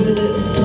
with us.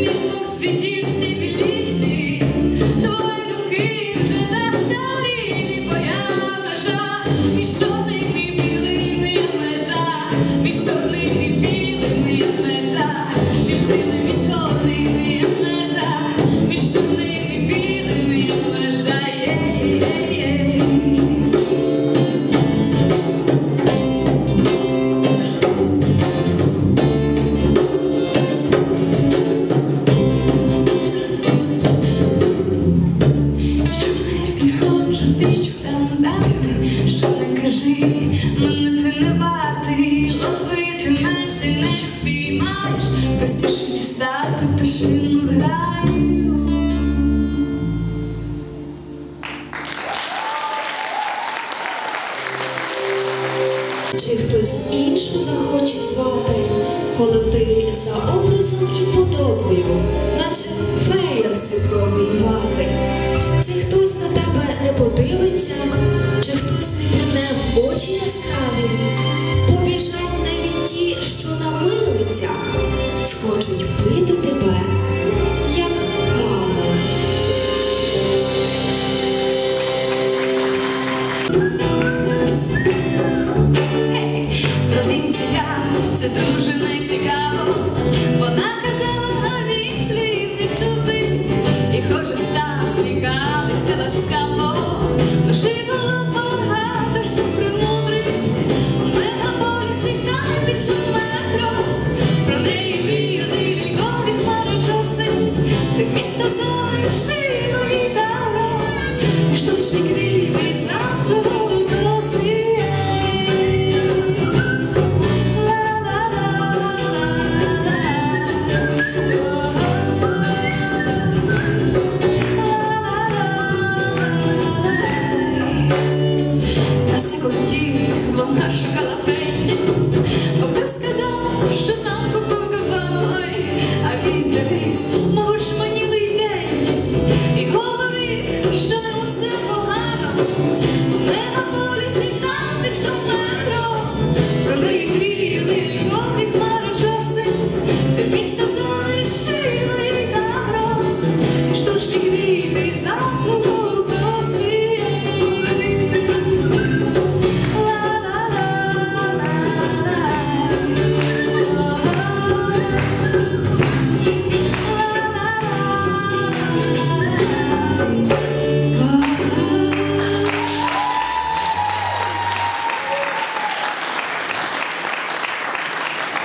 Від світів. за образом і подобою, наче фея з цукровою.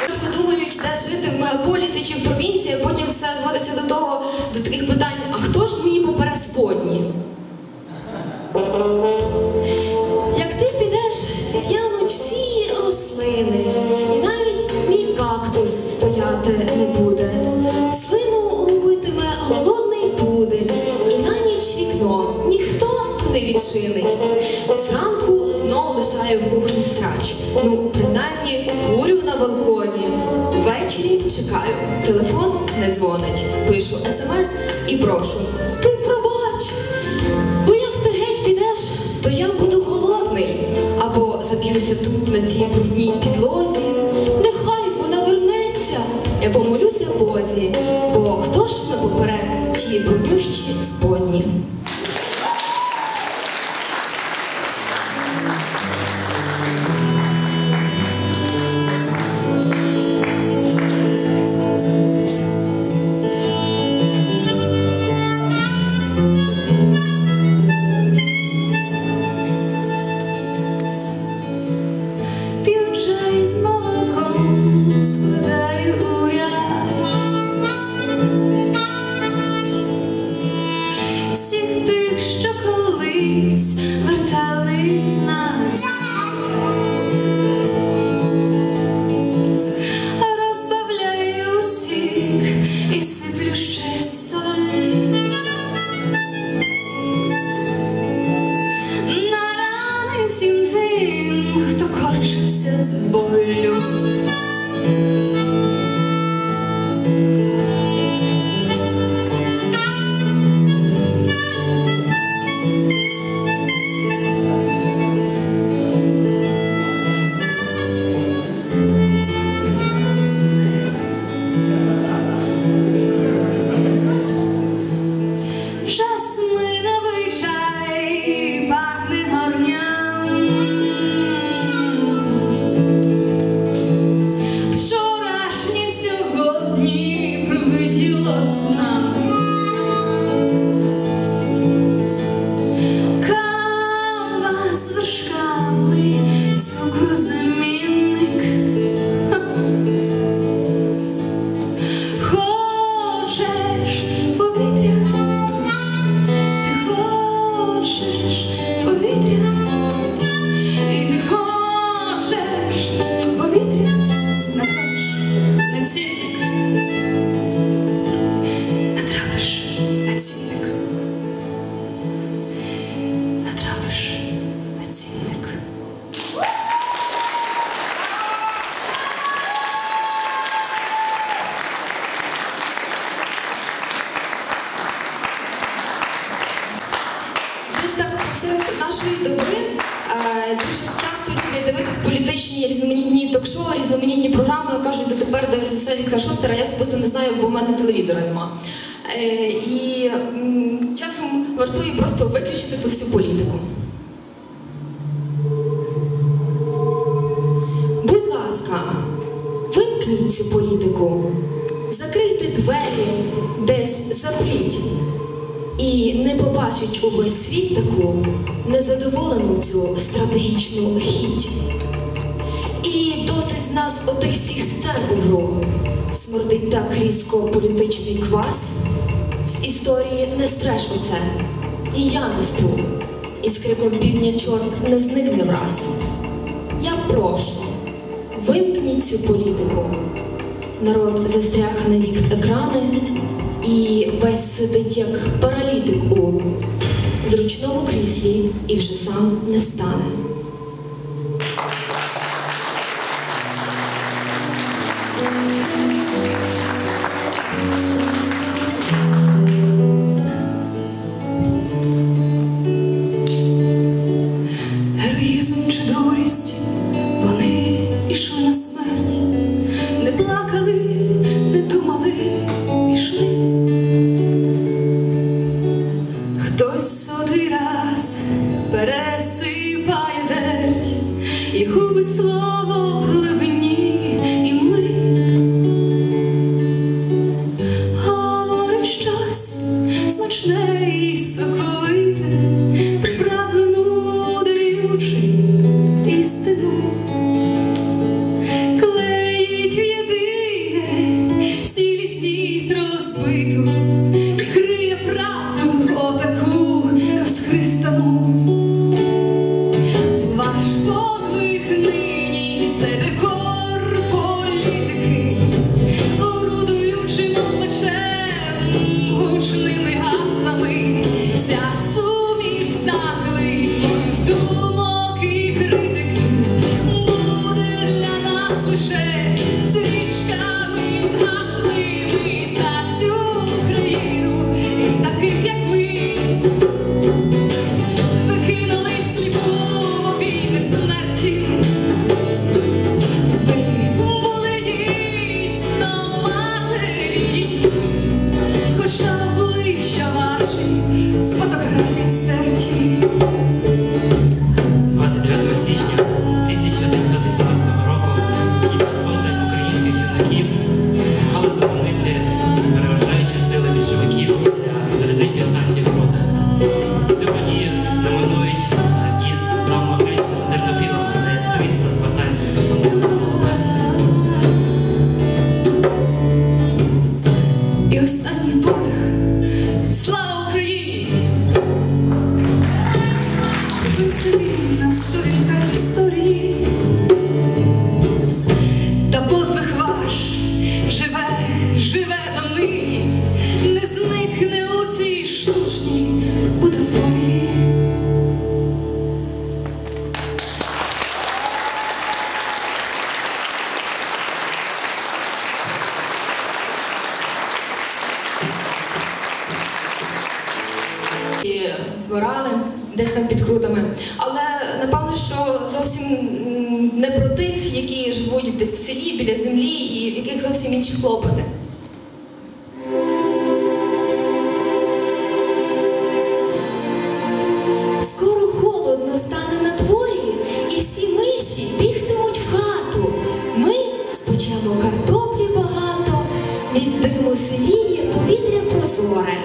спочатку думають, де жити в мегаполісі чи в провінції, а потім все зводиться до того, до таких питань: а хто ж мені попересподні? Як ти підеш, зів'януть всі рослини, і навіть мій кактус стояти не буде. Слину губитиме голодний пудель, і на ніч вікно ніхто не відчинить. Зранку знову лишає в кухні срач. Ну, Ввечері чекаю, телефон не дзвонить. Пишу смс і прошу. Ти пробач, бо як ти геть підеш, то я буду холодний. Або заб'юся тут на цій брудній підлозі. Нехай вона вернеться. Я помолюся Бозі, дивляться Вітка Шостера, я особисто не знаю, бо в мене телевізора нема. Е, і часом вартує просто виключити ту всю політику. Будь ласка, вимкніть цю політику, закрийте двері, десь запріть. І не побачить увесь світ таку незадоволену цю стратегічну хіть. З нас отих всіх сцен у вру. Смердить так різко політичний квас. З історії не стреш оце. І я не стру. І з криком півня чорт не зникне враз. Я прошу, вимкніть цю політику. Народ застряг на вік екрани і весь сидить як паралітик у зручному кріслі і вже сам не стане. смачне і соковите, приправлену істину, клеїть в цілісність розбиту, криє правду отаку розхристану. Ваш подвиг нині це декор політики. Гучними stuck вмирали десь там під крутами. Але напевно, що зовсім не про тих, які живуть десь в селі біля землі і в яких зовсім інші клопоти. Скоро холодно стане на і всі миші бігтимуть в хату. Ми спочемо картоплі багато, від диму сивіє повітря прозоре.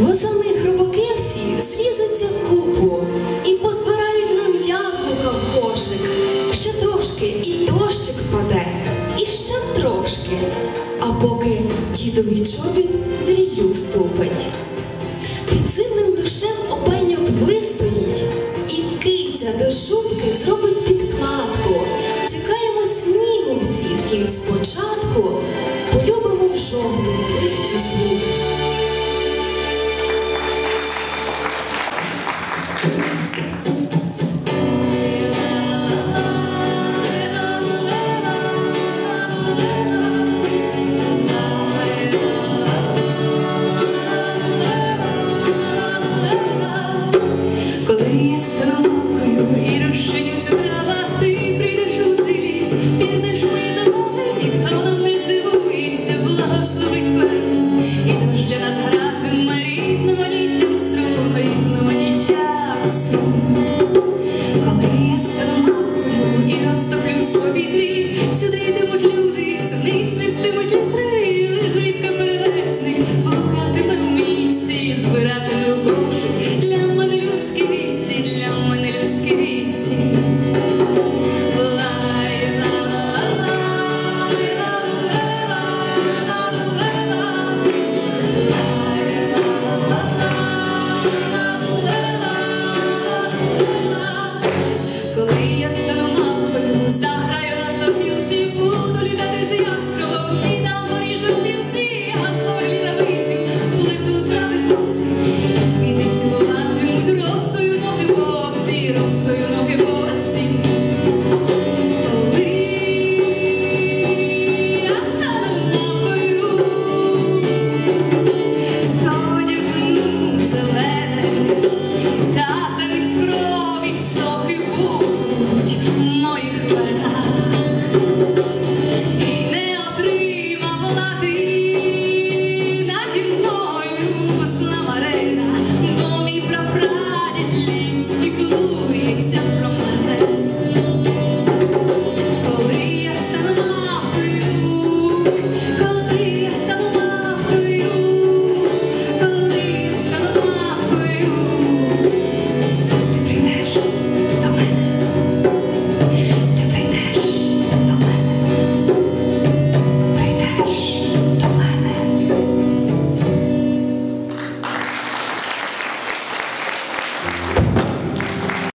Восени хробаки всі злізуться в купу і позбирають нам яблука в кошик. Ще трошки і дощик впаде, і ще трошки. А поки дідовий чобіт в ріллю ступить. Під зимним дощем опеньок вистоїть, і киця до шубки зробить підкладку. Чекаємо снігу всі, втім спочатку полюбимо в жовтому листі світ.